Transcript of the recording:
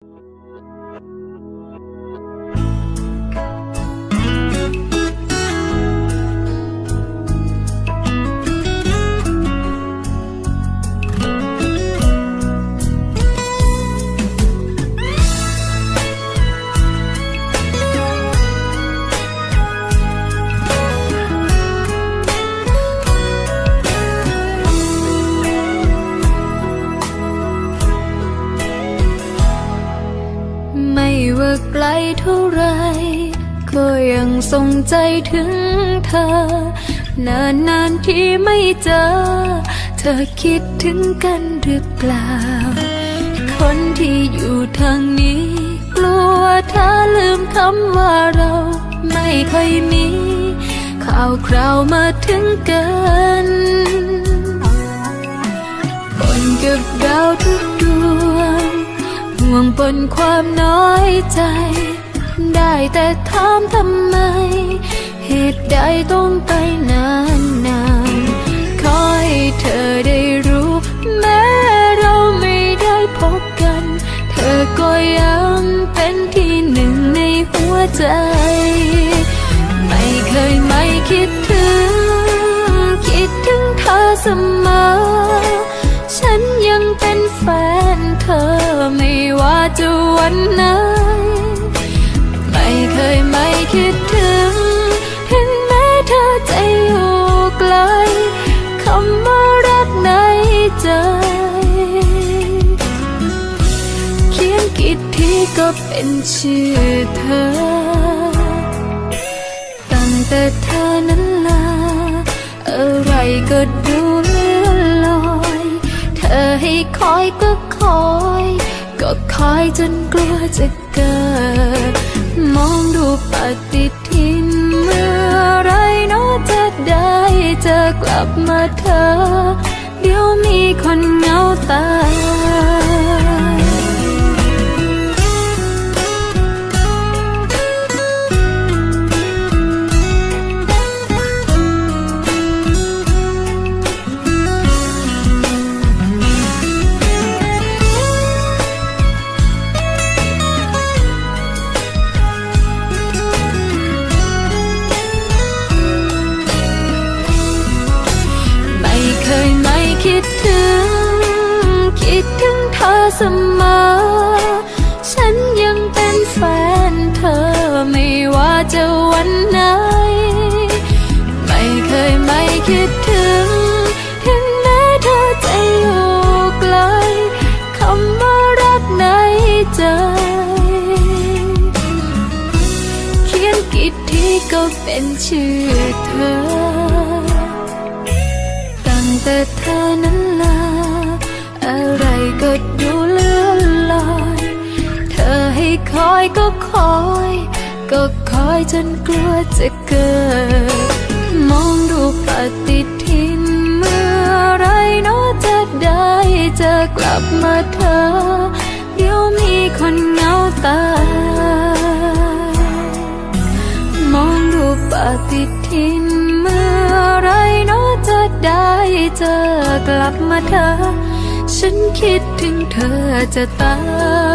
ไไกลเท่าไร ก็ยังทรงใจถึงเธอ นานนานที่ไม่เจอ เธอคิดถึงกันหรือเปล่า คนที่อยู่ทางนี้ กลัวเธอลืมคำว่าเราไม่เคยมี ข่าวคราวมาถึงกันปนกับดาวทุกดวง วงปนความน้อยใจ ได้แต่ถามทำไม เหตุใดต้องไปนานนานๆขอให้เธอได้รู้ แม้เราไม่ได้พบกัน เธอก็ยังเป็นที่หนึ่งในหัวใจ ไม่เคยไม่คิดถึง คิดถึงเธอเสมอ ฉันยังเป็นแฟนเธอ ไม่ว่าจะวันไหน ไม่เคยไม่คิดถึง เห็นแม้เธอจะอยู่ไกลคำว่ารักในใจเขียนกี่ทีก็เป็นชื่อเธอ ตั้งแต่เธอนั้นลาอะไรก็ดูเลื่อนลอย เธอให้คอยก็คอย ก็คอยจนกลัวจะเกิด มองดูปฏิทินเมื่อไรนอจะได้เจอกลับมาเธอ คิดถึง คิดถึงเธอเสมอ ฉันยังเป็นแฟนเธอไม่ว่าจะวันไหน ไม่เคยไม่คิดถึง ถึงแม้เธอจะอยู่ไกลคำว่ารักในใจ เขียนกี่ทีก็เป็นชื่อเธอ แต่เธอนั้นลา อะไรก็ดูเลื่อนลอย เธอให้คอยก็คอย ก็คอยจนกลัวจะเกิด มองดูปฏิทินเมื่อไรเนาะจะได้เจอกลับมาเธอ เดี๋ยวมีคนเงาตา มองดูปฏิทินเมื่อไรเนาะจะได้ เจอกลับมาเธอ ฉันคิดถึงเธอจะตาย